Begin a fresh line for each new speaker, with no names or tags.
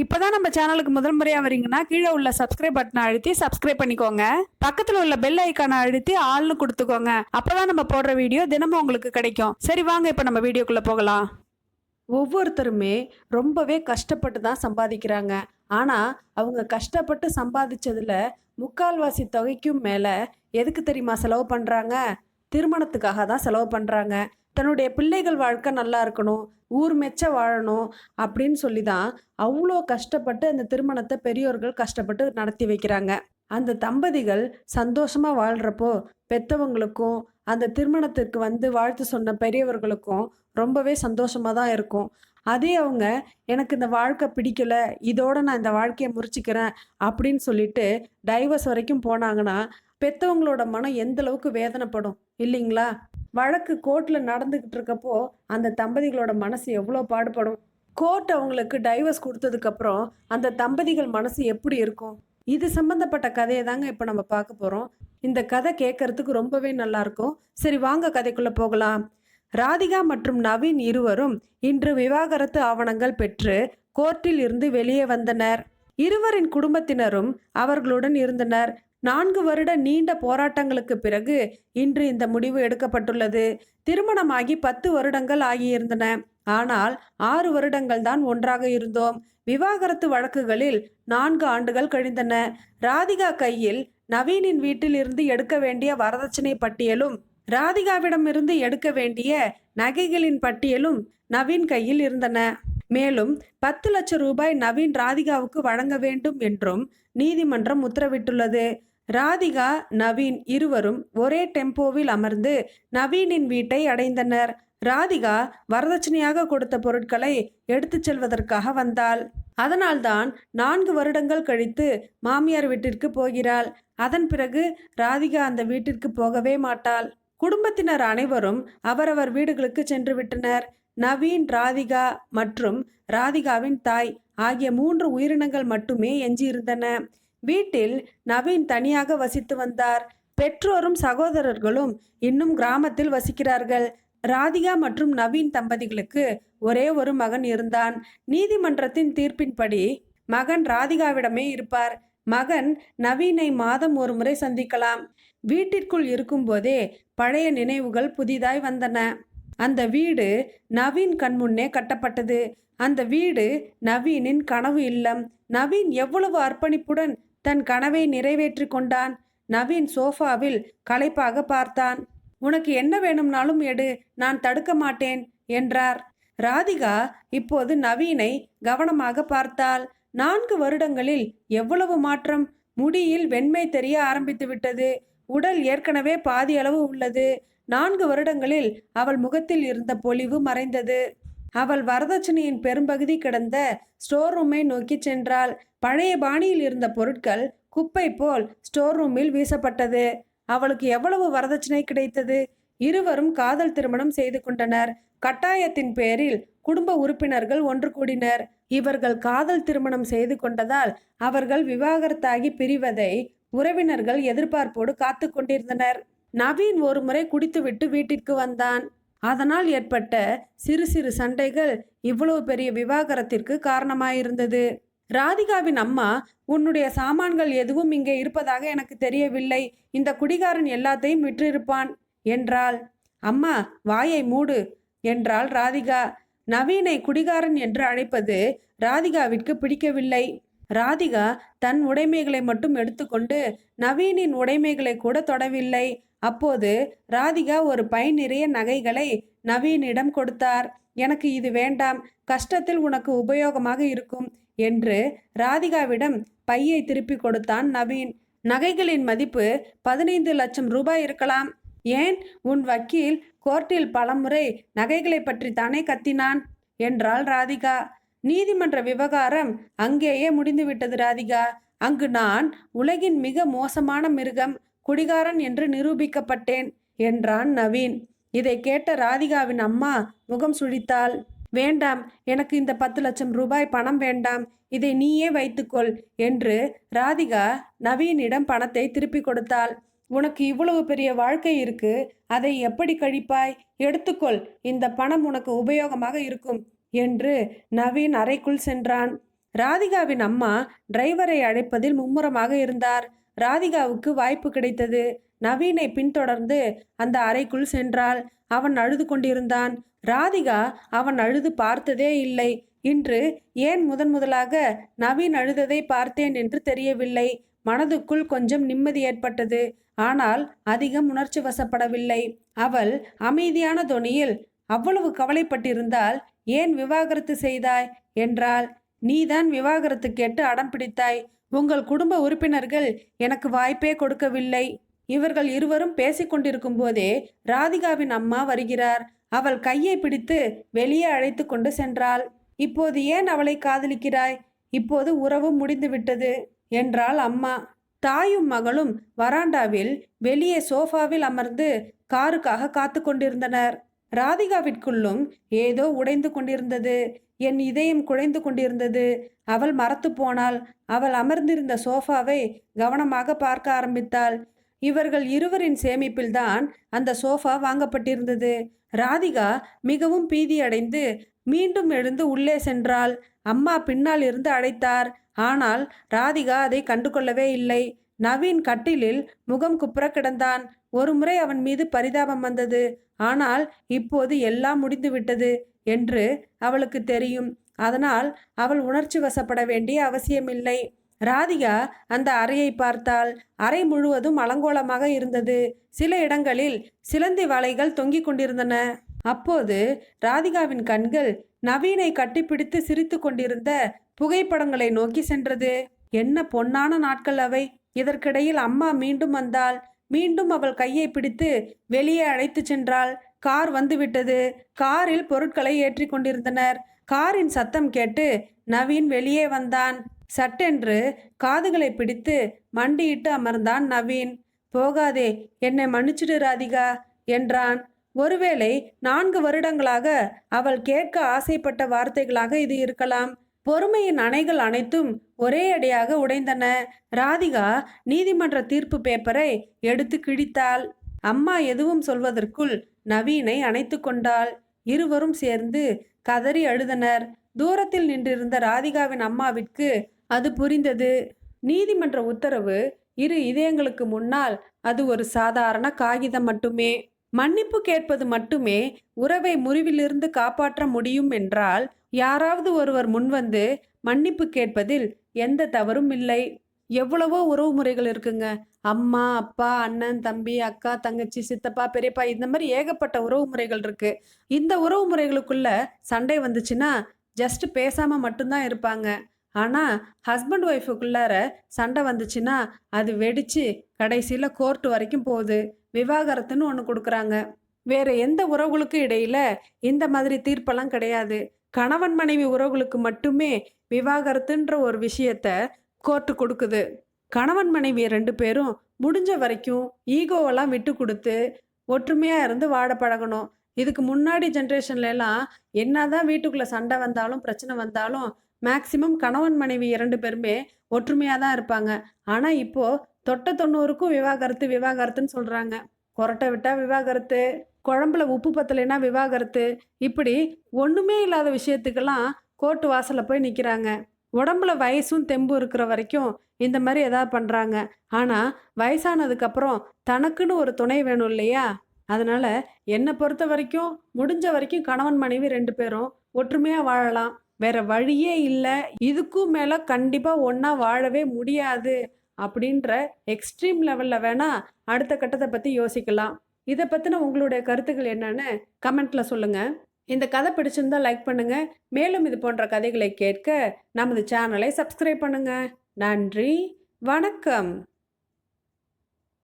இப்போதான் நம்ம சேனலுக்கு முதல் முறையாக வரீங்கன்னா கீழே உள்ள சப்ஸ்கிரைப் பட்டனை அழுத்தி சப்ஸ்கிரைப் பண்ணிக்கோங்க. பக்கத்தில் உள்ள பெல் ஐக்கானை அழுத்தி ஆள்னு கொடுத்துக்கோங்க. அப்போதான் நம்ம போடுற வீடியோ தினமும் உங்களுக்கு கிடைக்கும். சரி வாங்க இப்போ நம்ம வீடியோக்குள்ளே போகலாம். ஒவ்வொருத்தருமே ரொம்பவே கஷ்டப்பட்டு தான் சம்பாதிக்கிறாங்க. ஆனால் அவங்க கஷ்டப்பட்டு சம்பாதிச்சதில் முக்கால்வாசி தொகைக்கும் மேலே எதுக்கு தெரியுமா செலவு பண்ணுறாங்க திருமணத்துக்காக தான் செலவு பண்ணுறாங்க தன்னுடைய பிள்ளைகள் வாழ்க்கை நல்லா இருக்கணும் ஊர் மெச்ச வாழணும் அப்படின்னு சொல்லி தான் அவ்வளோ கஷ்டப்பட்டு அந்த திருமணத்தை பெரியோர்கள் கஷ்டப்பட்டு நடத்தி வைக்கிறாங்க. அந்த தம்பதிகள் சந்தோஷமா வாழ்றப்போ பெத்தவங்களுக்கும் அந்த திருமணத்துக்கு வந்து வாழ்த்து சொன்ன பெரியவர்களுக்கும் ரொம்பவே சந்தோஷமா தான் இருக்கும். அதே அவங்க எனக்கு இந்த வாழ்க்கை பிடிக்கல இதோட நான் இந்த வாழ்க்கையை முறிச்சிக்கிறேன் அப்படின்னு சொல்லிட்டு டைவர்ஸ் வரைக்கும் போனாங்கன்னா பெத்தவங்களோட மனம் எந்த அளவுக்கு வேதனைப்படும் இல்லைங்களா? வழக்கு கோர்ட்டில் நடந்துக்கிட்டு இருக்கப்போ அந்த தம்பதிகளோட மனசு எவ்வளோ பாடுபடும்? கோர்ட் அவங்களுக்கு டைவர்ஸ் கொடுத்ததுக்கப்புறம் அந்த தம்பதிகள் மனசு எப்படி இருக்கும்? இது சம்பந்தப்பட்ட கதையை தாங்க இப்போ நம்ம பார்க்க போகிறோம் இந்த கதை கேட்கறதுக்கு ரொம்பவே நல்லாயிருக்கும் சரி வாங்க கதைக்குள்ளே போகலாம். ராதிகா மற்றும் நவீன் இருவரும் இன்று விவாகரத்து ஆவணங்கள் பெற்று கோர்ட்டில் இருந்து வெளியே வந்தனர். இருவரின் குடும்பத்தினரும் அவர்களுடன் இருந்தனர். நான்கு வருட நீண்ட போராட்டங்களுக்கு பிறகு இன்று இந்த முடிவு எடுக்கப்பட்டுள்ளது. திருமணமாகி பத்து வருடங்கள் ஆகியிருந்தன. ஆனால் ஆறு வருடங்கள் தான் ஒன்றாக இருந்தோம். விவாகரத்து வழக்குகளில் நான்கு ஆண்டுகள் கழிந்தன. ராதிகா கையில் நவீனின் வீட்டில் இருந்து எடுக்க வேண்டிய வரதட்சணை பட்டியலும் ராதிகாவிடமிருந்து எடுக்க வேண்டிய நகைகளின் பட்டியலும் நவீன் கையில் இருந்தன. மேலும் பத்து லட்சம் ரூபாய் நவீன் ராதிகாவுக்கு வழங்க வேண்டும் என்றும் நீதிமன்றம் உத்தரவிட்டுள்ளது. ராதிகா நவீன் இருவரும் ஒரே டெம்போவில் அமர்ந்து நவீனின் வீட்டை அடைந்தனர். ராதிகா வரதட்சணையாக கொடுத்த பொருட்களை எடுத்துச் செல்வதற்காக வந்தாள். அதனால்தான் நான்கு வருடங்கள் கழித்து மாமியார் வீட்டிற்கு போகிறாள். அதன் பிறகு ராதிகா அந்த வீட்டிற்கு போகவே மாட்டாள். குடும்பத்தினர் அனைவரும் அவரவர் வீடுகளுக்கு சென்று விட்டனர். நவீன் ராதிகா மற்றும் ராதிகாவின் தாய் ஆகிய மூன்று உயிரினங்கள் மட்டுமே எஞ்சியிருந்தன. வீட்டில் நவீன் தனியாக வசித்து வந்தார். பெற்றோரும் சகோதரர்களும் இன்னும் கிராமத்தில் வசிக்கிறார்கள். ராதிகா மற்றும் நவீன் தம்பதிகளுக்கு ஒரே ஒரு மகன் இருந்தான். நீதிமன்றத்தின் தீர்ப்பின்படி மகன் ராதிகாவிடமே இருப்பார். மகன் நவீனை மாதம் ஒரு முறை சந்திக்கலாம். வீட்டிற்குள் இருக்கும்போதே பழைய நினைவுகள் புதிதாய் வந்தன. அந்த வீடு நவீன் கண்முன்னே கட்டப்பட்டது. அந்த வீடு நவீனின் கனவு இல்லம். நவீன் எவ்வளவு அர்ப்பணிப்புடன் தன் கனவை நிறைவேற்றி கொண்டான். நவீன் சோஃபாவில் களைப்பாக பார்த்தான். உனக்கு என்ன வேணும்னாலும் எடு நான் தடுக்க மாட்டேன் என்றார். ராதிகா இப்போது நவீனை கவனமாக பார்த்தாள். நான்கு வருடங்களில் எவ்வளவு மாற்றம். முடியில் வெண்மை தெரிய ஆரம்பித்து விட்டது உடல் ஏற்கனவே பாதி அளவு உள்ளது. நான்கு வருடங்களில் அவள் முகத்தில் இருந்த பொலிவு மறைந்தது. அவள் வரதட்சணையின் பெரும்பகுதி கிடந்த ஸ்டோர் ரூமை நோக்கி சென்றாள். பழைய பாணியில் இருந்த பொருட்கள் குப்பை போல் ஸ்டோர் ரூமில் வீசப்பட்டது. அவளுக்கு எவ்வளவு வரதட்சணை கிடைத்தது? இருவரும் காதல் திருமணம் செய்து கொண்டனர். கட்டாயத்தின் பேரில் குடும்ப உறுப்பினர்கள் ஒன்று கூடினர். இவர்கள் காதல் திருமணம் செய்து கொண்டதால் அவர்கள் விவாகரத்தாகி பிரிவதை உறவினர்கள் எதிர்பார்ப்போடு காத்து கொண்டிருந்தனர். நவீன் ஒரு முறை குடித்துவிட்டு வீட்டிற்கு வந்தான். அதனால் ஏற்பட்ட சிறு சிறு சண்டைகள் இவ்வளவு பெரிய விவாகரத்திற்கு காரணமாயிருந்தது. ராதிகாவின் அம்மா உன்னுடைய சாமான்கள் எதுவும் இங்கே இருப்பதாக எனக்கு தெரியவில்லை. இந்த குடிகாரன் எல்லாத்தையும் விற்றிருப்பான் என்றாள். அம்மா வாயை மூடு என்றாள் ராதிகா. நவீனை குடிகாரன் என்று அழைப்பது ராதிகாவிற்கு பிடிக்கவில்லை. ராதிகா தன் உடைமைகளை மட்டும் எடுத்துக்கொண்டு நவீனின் உடைமைகளை கூட தொடவில்லை. அப்போது ராதிகா ஒரு பை நிறைய நகைகளை நவீனிடம் கொடுத்தார். எனக்கு இது வேண்டாம். கஷ்டத்தில் உனக்கு உபயோகமாக இருக்கும் என்று ராதிகாவிடம் பையை திருப்பி கொடுத்தான் நவீன். நகைகளின் மதிப்பு பதினைந்து லட்சம் ரூபாய் இருக்கலாம். ஏன்? உன் வக்கீல் கோர்ட்டில் பலமுறை நகைகளை பற்றி தானே கத்தினான் என்றாள் ராதிகா. நீதிமன்ற விவகாரம் அங்கேயே முடிந்துவிட்டது ராதிகா. அங்கு நான் உலகின் மிக மோசமான மிருகம் குடிகாரன் என்று நிரூபிக்கப்பட்டேன் என்றான் நவீன். இதை கேட்ட ராதிகாவின் அம்மா முகம் சுழித்தாள். வேண்டாம் எனக்கு இந்த பத்து லட்சம் ரூபாய் பணம் வேண்டாம் இதை நீயே வைத்துக்கொள் என்று ராதிகா நவீனிடம் பணத்தை திருப்பி கொடுத்தாள். உனக்கு இவ்வளவு பெரிய வாழ்க்கை இருக்கு அதை எப்படி கழிப்பாய்? எடுத்துக்கொள் இந்த பணம் உனக்கு உபயோகமாக இருக்கும். என்று நவீன் அறைக்குள் சென்றான். ராதிகாவின் அம்மா டிரைவரை அழைப்பதில் மும்முரமாக இருந்தார். ராதிகாவுக்கு வாய்ப்பு கிடைத்தது. நவீனை பின்தொடர்ந்து அந்த அறைக்குள் சென்றாள். அவன் அழுது கொண்டிருந்தான். ராதிகா அவன் அழுது பார்த்ததே இல்லை. இன்று ஏன் முதன் முதலாக நவீன் அழுததை பார்த்தேன் என்று தெரியவில்லை. மனதுக்குள் கொஞ்சம் நிம்மதி ஏற்பட்டது. ஆனால் அதிகம் உணர்ச்சி வசப்படவில்லை. அவள் அமைதியான தொனியில் அவ்வளவு கவலைப்பட்டிருந்தால் ஏன் விவாகரத்து செய்தாய்? என்றாள். நீதான் விவாகரத்து கேட்டு அடம் பிடித்தாய். உங்கள் குடும்ப உறுப்பினர்கள் எனக்கு வாய்ப்பே கொடுக்கவில்லை. இவர்கள் இருவரும் பேசிக்கொண்டிருக்கும் போதே ராதிகாவின் அம்மா வருகிறார். அவள் கையை பிடித்து வெளியே அழைத்து கொண்டு சென்றாள். இப்போது ஏன் அவளை காதலிக்கிறாய்? இப்போது உறவு முடிந்துவிட்டது என்றாள் அம்மா. தாயும் மகளும் வராண்டாவில் வெளியே சோஃபாவில் அமர்ந்து காருக்காக காத்து கொண்டிருந்தனர். ராதிகாவிற்குள்ளும் ஏதோ உடைந்து கொண்டிருந்தது. என் இதயம் குழைந்து கொண்டிருந்தது. அவள் மறத்து போனாள். அவள் அமர்ந்திருந்த சோஃபாவை கவனமாக பார்க்க ஆரம்பித்தாள். இவர்கள் இருவரின் சேமிப்பில்தான் அந்த சோஃபா வாங்கப்பட்டிருந்தது. ராதிகா மிகவும் பீதியடைந்து மீண்டும் எழுந்து உள்ளே சென்றாள். அம்மா பின்னால் இருந்து அழைத்தார். ஆனால் ராதிகா அதை கண்டுகொள்ளவே இல்லை. நவீன் கட்டிலில் முகம் குப்புற கிடந்தான். ஒரு முறை அவன் மீது பரிதாபம் வந்தது. ஆனால் இப்போது எல்லாம் முடிந்துவிட்டது என்று அவளுக்கு தெரியும். அதனால் அவள் உணர்ச்சி வசப்பட வேண்டிய அவசியமில்லை. ராதிகா அந்த அறையை பார்த்தால் அறை முழுவதும் அலங்கோலமாக இருந்தது. சில இடங்களில் சிலந்தி வலைகள் தொங்கிக் கொண்டிருந்தன. அப்போது ராதிகாவின் கண்கள் நவீனை கட்டிப்பிடித்து சிரித்து கொண்டிருந்த புகைப்படங்களை நோக்கி சென்றது. என்ன பொன்னான நாட்கள் அவை. இதற்கிடையில் அம்மா மீண்டும் வந்தாள். மீண்டும் அவள் கையை பிடித்து வெளியே அழைத்து சென்றாள். கார் வந்துவிட்டது. காரில் பொருட்களை ஏற்றி கொண்டிருந்தனர். காரின் சத்தம் கேட்டு நவீன் வெளியே வந்தான். சட்டென்று காதுகளை பிடித்து மண்டியிட்டு அமர்ந்தான் நவீன். போகாதே என்னை மன்னிச்சிடு ராதிகா என்றான். ஒருவேளை நான்கு வருடங்களாக அவள் கேட்க ஆசைப்பட்ட வார்த்தைகளாக இது இருக்கலாம். பொறுமையின் அணைகள் அனைத்தும் ஒரே அடியாக உடைந்தன. ராதிகா நீதிமன்ற தீர்ப்பு பேப்பரை எடுத்து கிழித்தாள். அம்மா எதுவும் சொல்வதற்குள் நவீனை அணைத்து கொண்டாள். இருவரும் சேர்ந்து கதறி அழுதனர். தூரத்தில் நின்றிருந்த ராதிகாவின் அம்மாவிற்கு அது புரிந்தது. நீதிமன்ற உத்தரவு இரு இதயங்களுக்கு முன்னால் அது ஒரு சாதாரண காகிதம் மட்டுமே. மன்னிப்பு கேட்பது மட்டுமே உறவை முறிவிலிருந்து காப்பாற்ற முடியும் என்றால் யாராவது ஒருவர் முன்வந்து மன்னிப்பு கேட்பதில் எந்த தவறும் இல்லை. எவ்வளவோ உறவு முறைகள் இருக்குங்க. அம்மா அப்பா அண்ணன் தம்பி அக்கா தங்கச்சி சித்தப்பா பெரியப்பா இந்த மாதிரி ஏகப்பட்ட உறவு முறைகள் இருக்கு. இந்த உறவு முறைகளுக்குள்ள சண்டை வந்துச்சுன்னா ஜஸ்ட் பேசாம மட்டும்தான் இருப்பாங்க. ஆனால் ஹஸ்பண்ட் ஒய்ஃபுக்குள்ளார சண்டை வந்துச்சுன்னா அது வெடிச்சு கடைசியில் கோர்ட்டு வரைக்கும் போகுது. விவாகரத்துன்னு ஒன்று கொடுக்குறாங்க. வேற எந்த உறவுகளுக்கும் இடையில இந்த மாதிரி தீர்ப்பெல்லாம் கிடையாது. கணவன் மனைவி உறவுகளுக்கு மட்டுமே விவாகரத்துன்ற ஒரு விஷயத்த கோர்ட்டு கொடுக்குது. கணவன் மனைவி ரெண்டு பேரும் முடிஞ்ச வரைக்கும் ஈகோவெல்லாம் விட்டு கொடுத்து ஒற்றுமையாக இருந்து வாட பழகணும். இதுக்கு முன்னாடி ஜென்ரேஷன்ல எல்லாம் என்னதான் வீட்டுக்குள்ளே சண்டை வந்தாலும் பிரச்சனை வந்தாலும் மேக்சிமம் கணவன் மனைவி இரண்டு பேருமே ஒற்றுமையாக தான் இருப்பாங்க. ஆனால் இப்போது தொட்ட தொண்ணூறுக்கும் விவாகரத்து விவாகரத்துன்னு சொல்கிறாங்க கொரட்டை விட்டால் விவாகரத்து குழம்புல உப்பு பத்தலைன்னா விவாகரத்து இப்படி ஒன்றுமே இல்லாத விஷயத்துக்கெல்லாம் கோர்ட்டு வாசலில் போய் நிற்கிறாங்க உடம்புல வயசும் தெம்பு இருக்கிற வரைக்கும் இந்த மாதிரி எதாவது பண்ணுறாங்க ஆனால் வயசானதுக்கப்புறம் தனக்குன்னு ஒரு துணை வேணும் இல்லையா? அதனால் என்னை பொறுத்த வரைக்கும் முடிஞ்ச வரைக்கும் கணவன் மனைவி ரெண்டு பேரும் ஒற்றுமையாக வாழலாம். வேற வழியே இல்லை. இதுக்கும் மேலே கண்டிப்பாக ஒன்றா வாழவே முடியாது அப்படின்ற எக்ஸ்ட்ரீம் லெவலில் வேணால் அடுத்த கட்டத்தை பற்றி யோசிக்கலாம். இதை பற்றின உங்களுடைய கருத்துக்கள் என்னன்னு கமெண்ட்டில் சொல்லுங்கள் இந்த கதை பிடிச்சிருந்தா லைக் பண்ணுங்கள் மேலும் இது போன்ற கதைகளை கேட்க நமது சேனலை சப்ஸ்கிரைப் பண்ணுங்கள் நன்றி. வணக்கம்.